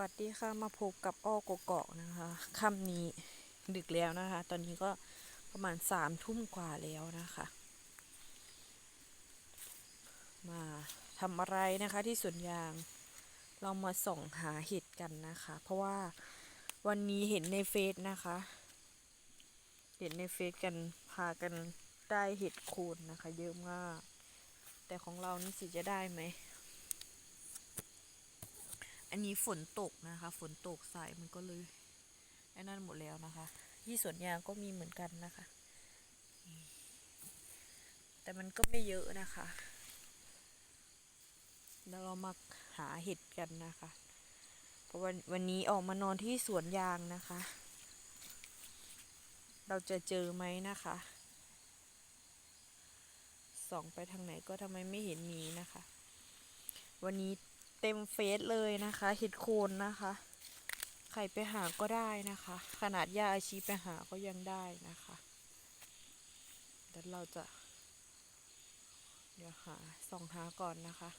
วัสดีค่ะมาพบกับอ้อกกอกนะคะค่ำนี้ดึกแล้วนะคะ ตอนนี้ก็ประมาณสามทุ่มกว่าแล้วนะคะ มาทำอะไรนะคะที่สวนยางเรามาส่องหาเห็ดกันนะคะ เพราะว่าวันนี้เห็นในเฟซนะคะ เห็นในเฟซกันพากันได้เห็ดโคนนะคะ เยอะมาก แต่ของเรานี่สิจะได้ไหม อันนี้ฝนตกนะคะ ฝนตกสายมันก็เลยไอ้นั่นหมดแล้วนะคะ ที่สวนยางก็มีเหมือนกันนะคะนี่แต่มันก็ไม่เยอะนะคะแล้วเรามาหาเห็ดกันนะคะ เพราะวันวันนี้ออกมานอนที่สวนยางนะคะ เราจะเจอไหมนะคะ ส่องไปทางไหนก็ทำไมไม่เห็นมีนะคะ วันนี้ เต็มเฟซเลยนะคะเห็ดโคนนะคะ ใครไปหาก็ได้นะคะ ขนาดยาอาชีไปหาก็ยังได้นะคะเดี๋ยวเราจะ เดี๋ยวหาส่องหาก่อนนะคะ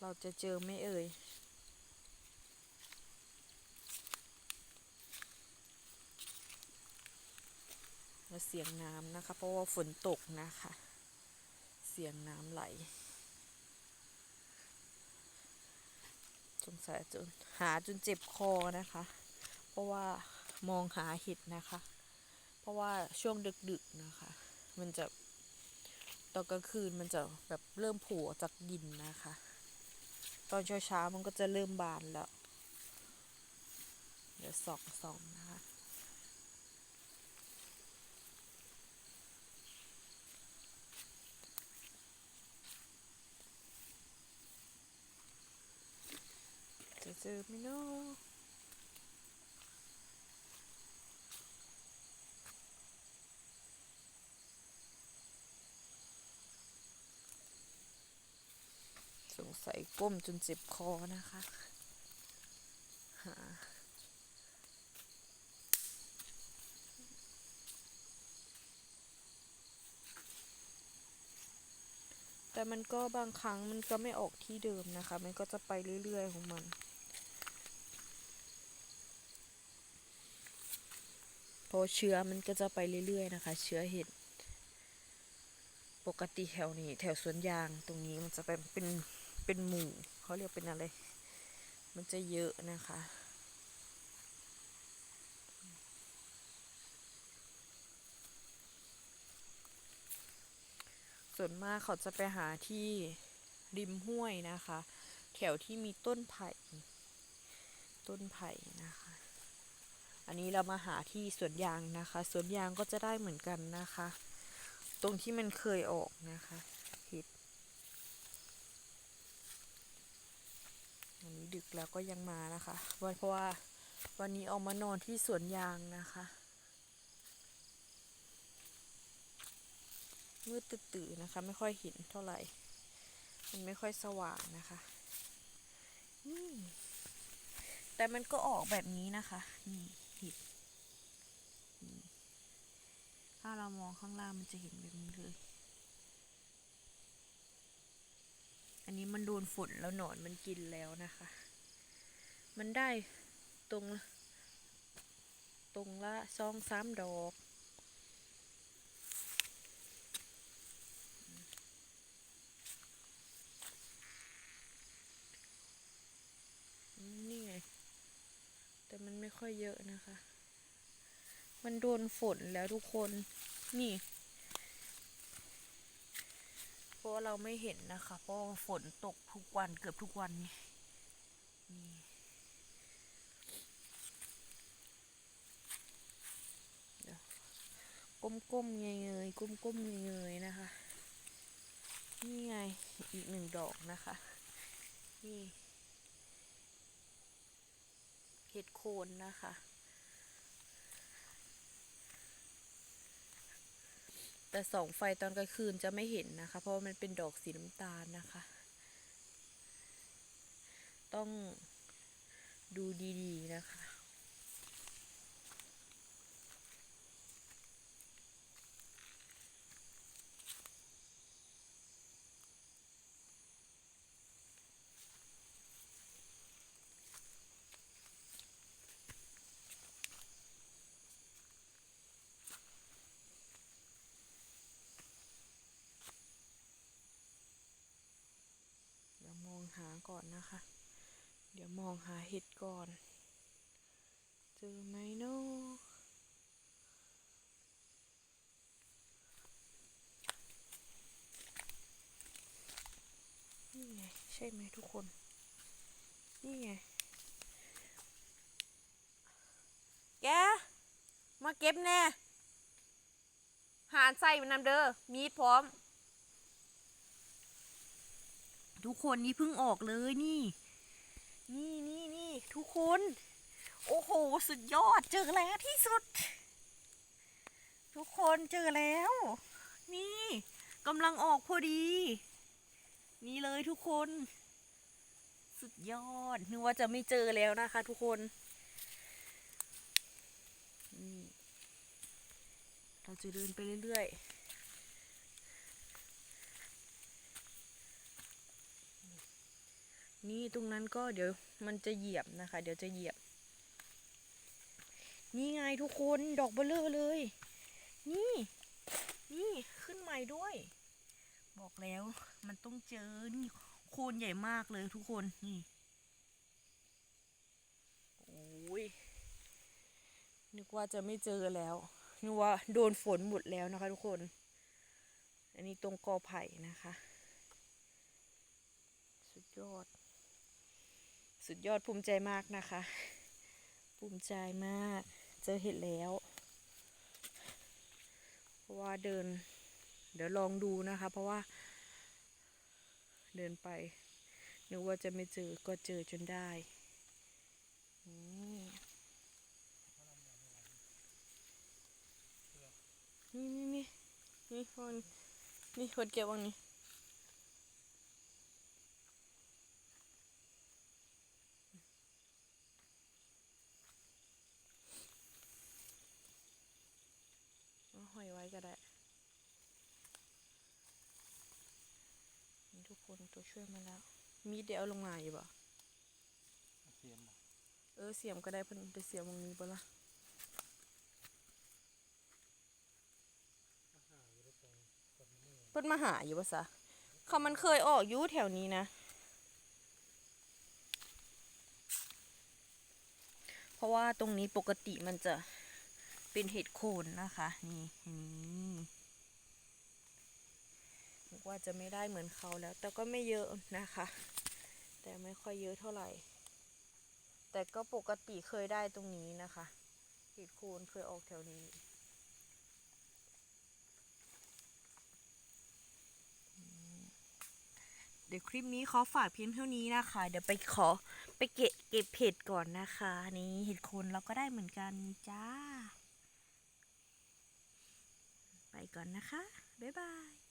เราจะเจอไม่เอ่ยเสียงน้ำนะคะ เพราะว่าฝนตกนะคะ เสียงน้ำไหล สงสัยจนหาจนเจ็บคอนะคะ เพราะว่ามองหาเห็ดนะคะ เพราะว่าช่วงดึกๆนะคะ มันจะตอนกลางคืนมันจะแบบเริ่มผัวจากดินนะคะ ตอนเช้าๆมันก็จะเริ่มบานแล้ว เดี๋ยวส่องส่องนะคะ เจอไหมเนาะสงสัยก้มจนเจ็บคอนะคะ หาแต่มันก็บางครั้งมันก็ไม่ออกที่เดิมนะคะ มันก็จะไปเรื่อยๆของมัน เพราะเชื้อมันก็จะไปเรื่อยๆนะคะ เชื้อเห็ดปกติแถวนี้ แถวสวนยางตรงนี้มันจะเป็นเป็นเป็นหมู่เขาเรียกเป็นอะไร มันจะเยอะนะคะ ส่วนมากเขาจะไปหาที่ริมห้วยนะคะ แถวที่มีต้นไผ่ ต้นไผ่นะคะ อันนี้เรามาหาที่สวนยางนะคะ สวนยางก็จะได้เหมือนกันนะคะ ตรงที่มันเคยออกนะคะเห็ดอันนี้ดึกแล้วก็ยังมานะคะวันเพราะว่าวันนี้ออกมานอนที่สวนยางนะคะมืดตื่นนะคะ ไม่ค่อยเห็นเท่าไหร่ มันไม่ค่อยสว่างนะคะแต่มันก็ออกแบบนี้นะคะนี่ ผิด ถ้าเรามองข้างล่างมันจะเห็นแบบนี้เลย อันนี้มันโดนฝนแล้วหนอนมันกินแล้วนะคะ มันได้ตรง ตรงละซองสามดอก อืมนี่ไง แต่มันไม่ ค่อยเยอะนะคะ มันโดนฝนแล้วทุกคน นี่เพราะเราไม่เห็นนะคะ เพราะฝนตกทุกวันเกือบทุกวันนี่นี่ก้มๆเงยๆก้มๆเงยๆนะคะ นี่ไงอีกหนึ่งดอกนะคะ นี่ เห็ดโคนนะคะ แต่ส่องไฟตอนกลางคืนจะไม่เห็นนะคะ เพราะมันเป็นดอกสีน้ำตาลนะคะ ต้องดูดีๆนะคะ ก่อนนะคะ เดี๋ยวมองหาเห็ดก่อน เจอไหมเนาะนี่ไง ใช่ไหมทุกคน นี่ไง แก มาเก็บแน่ หารใส่มันนำเด้อมีดพร้อม ทุกคนนี่เพิ่งออกเลยนี่ นี่นี่นี่ทุกคน โอ้โห สุดยอดเจอแล้วที่สุด ทุกคนเจอแล้ว นี่กำลังออกพอดี นี่เลยทุกคน สุดยอดนึกว่าจะไม่เจอแล้วนะคะ ทุกคนนี่เราจะเดินไปเรื่อยๆ นี่ตรงนั้นก็เดี๋ยวมันจะเหยียบนะคะ เดี๋ยวจะเหยียบ นี่ไงทุกคนดอกเบลเลอร์เลย นี่ นี่ขึ้นใหม่ด้วย บอกแล้วมันต้องเจอนี่โคนใหญ่มากเลยทุกคนนี่โอ้ยนึกว่าจะไม่เจอแล้วนึกว่าโดนฝนหมดแล้วนะคะ ทุกคน อันนี้ตรงกอไผ่นะคะ สุดยอด สุดยอดภูมิใจมากนะคะ ภูมิใจมากเจอเห็ดแล้วเพราะว่าเดิน เดี๋ยวลองดูนะคะ เพราะว่า เดินไปนึกว่าจะไม่เจอก็เจอจนได้นี่นี่นี่นี่นี่คนนี่คนเก็บวังนี้ เอาห้อย ไว้ก็ได้นี่ทุกคนตัวช่วยมาแล้ว มีดเดี๋ยวเอาลงมาอยู่บ่เสียมบ่เออเสียมก็ได้เพิ่นไปเสียมตรงนี้บ่ละเพิ่นมาหาอยู่บ่ซะเขามันเคยออกอยู่แถวนี้นะเพราะว่าตรงนี้ปกติมันจะ เป็นเห็ดโคนนะคะ นี่นี่นึกว่าจะไม่ได้เหมือนเขาแล้ว แต่ก็ไม่เยอะนะคะ แต่ไม่ค่อยเยอะเท่าไหร่ แต่ก็ปกติเคยได้ตรงนี้นะคะเห็ดโคนเคยออกแถวนี้เดี๋ยวคลิปนี้ขอฝากเพียงเท่านี้นะคะ เดี๋ยวไปขอไปเก็บเก็บเห็ดก่อนนะคะ นี่เห็ดโคนเราก็ได้เหมือนกันจ้า ไป ก่อนนะคะ บ๊ายบาย